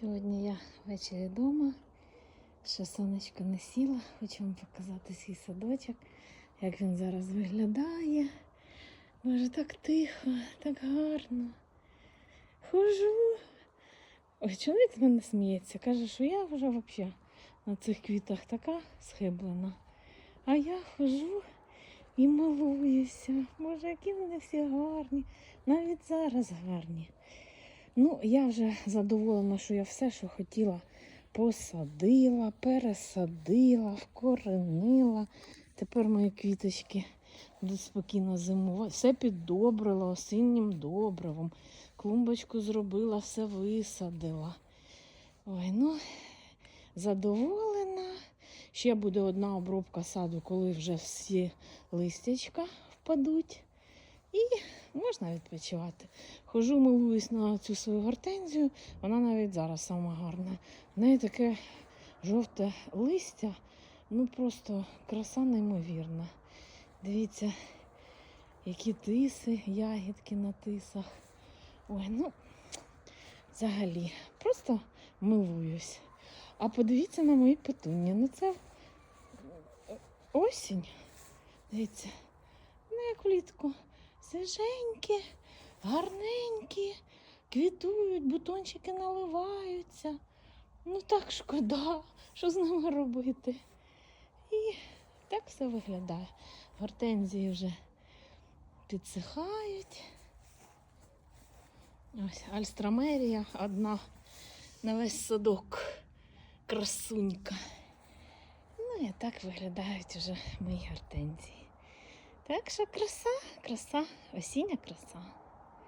Сьогодні я ввечері вдома, ще сонечко не сіло. Хочу вам показати свій садочок, як він зараз виглядає. Боже, так тихо, так гарно. Хожу. Ой, чоловік з мене сміється, каже, що я вже взагалі на цих квітах така схиблена. А я хожу і милуюся. Боже, які вони всі гарні. Навіть зараз гарні. Ну, я вже задоволена, що я все, що хотіла, посадила, пересадила, вкоренила. Тепер мої квіточки будуть спокійно зимувати. Все піддобрила осіннім добривом. Клумбочку зробила, все висадила. Ой, ну, задоволена. Ще буде одна обробка саду, коли вже всі листячка впадуть. І можна відпочивати. Хожу, милуюсь на цю свою гортензію. Вона навіть зараз сама гарна. В неї таке жовте листя, ну просто краса неймовірна. Дивіться, які тиси, ягідки на тисах. Ой, ну, взагалі, просто милуюсь. А подивіться на мої петуні. Ну це осінь. Дивіться, ну як влітку. Свіженькі, гарненькі, квітують, бутончики наливаються. Ну так шкода, що з ними робити. І так все виглядає. Гортензії вже підсихають. Ось альстромерія одна на весь садок. Красунька. Ну і так виглядають вже мої гортензії. Так що краса, краса, осіння краса.